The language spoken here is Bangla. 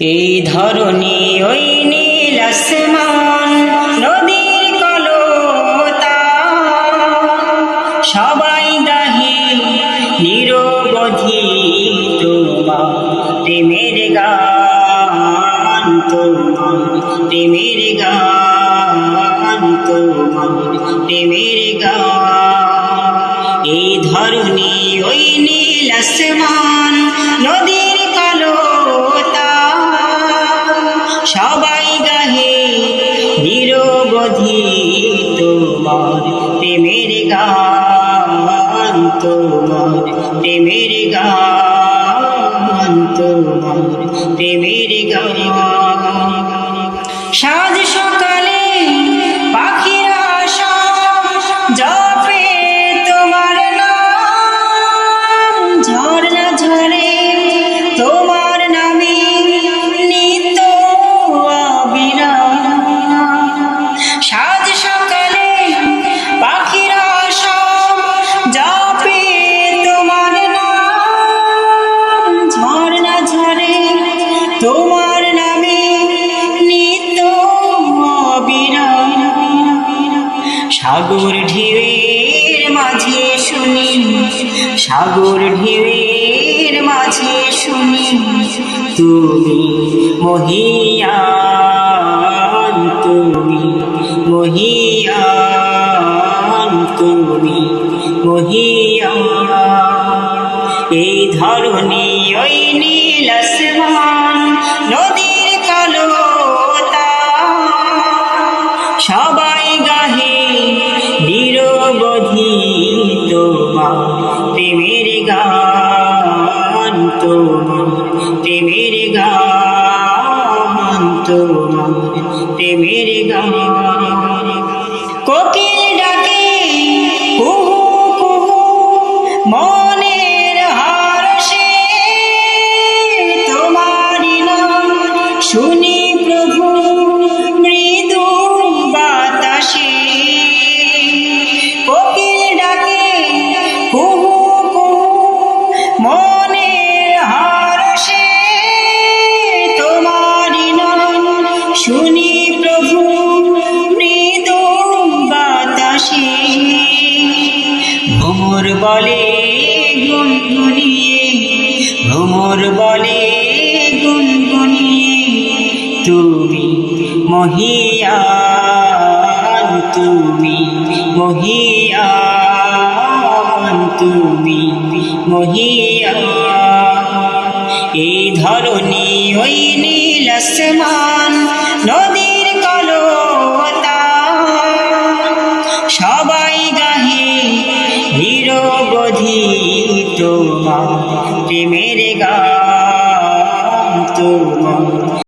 এই ধরনী ওই নীল আসমান, নদীর কলতা। সবাই দাহি, নিরবধি তোমার প্রেমের গান, তোমার প্রেমের গান, তোমার প্রেমের গান। এই ধরনী ওই নীল আসমান নিরবধি তোমার প্রেমের গান তোমার প্রেমের গান তোমার প্রেমের গান। সাজ সকালে সাগর ঢেউয়ের মাঝে শুনি, সাগর ঢেউয়ের মাঝে শুনি, তুমি মহিয়ান তুমি মহিয়ান তুমি, মহিয়ান। এই ধরনী ওই নীল আসমান প্রেমের গান তোমার প্রেমের গান তোমার প্রেমের গান ভ্রমর বলে গুনগুনিয়ে, ভ্রমর বলে গুনগুনিয়ে, তুমি মহিয়ান তুমি মহিয়ান তুমি মহিয়ান এই ধরনী ওই নীল নদীর নিরবধি তোমার প্রেমের গান তোমার